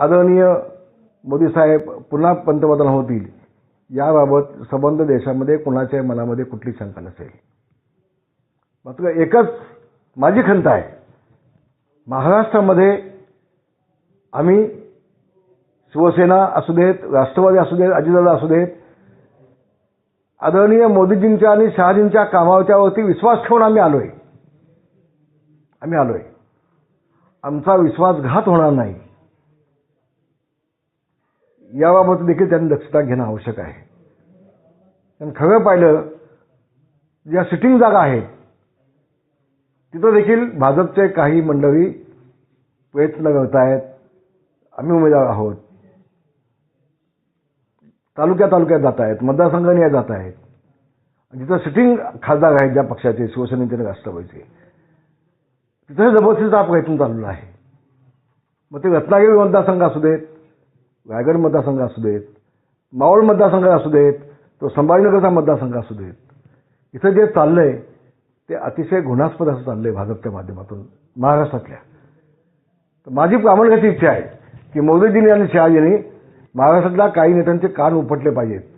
आदरणीय मोदी साहेब पुन्हा पंतप्रधान होतील याबाबत संबंध देशामध्ये कुणाच्याही मनामध्ये कुठली शंका नसेल. मात्र एकच माझी खंत आहे महाराष्ट्रामध्ये आम्ही शिवसेना असू देत राष्ट्रवादी असू देत अजितदादा असू देत आदरणीय मोदीजींच्या आणि शहाजींच्या कामावरती विश्वास ठेवून आम्ही आलोय. आम्ही आलोय. आमचा विश्वासघात होणार नाही. याबाबत देखील त्यांनी दक्षता घेणं आवश्यक आहे. कारण खरं पाहिलं ज्या सिटिंग जागा आहेत तिथं देखील भाजपचे काही मंडळी प्रयत्न करत आहेत आम्ही उमेदवार आहोत. तालुक्या तालुक्यात जात आहेत मतदारसंघाने जात आहेत जिथं सिटिंग खासदार आहेत ज्या पक्षाचे शिवसेनेचे आणि राष्ट्रवादीचे तिथं जबरदस्तीचा प्रयत्न चाललेला आहे. मग ते रत्नागिरी मतदारसंघ असू देत रायगड मतदारसंघ असू देत मावळ मतदारसंघ असू देत तो संभाजीनगरचा मतदारसंघ असू देत. इथं जे चाललंय ते अतिशय घृणास्पद असं चाललंय भाजपच्या माध्यमातून महाराष्ट्रातल्या. तर माझी प्रामाणिक इच्छा आहे की मोदीजींनी आणि शहाजींनी महाराष्ट्रातल्या काही नेत्यांचे कान उपटले पाहिजेत.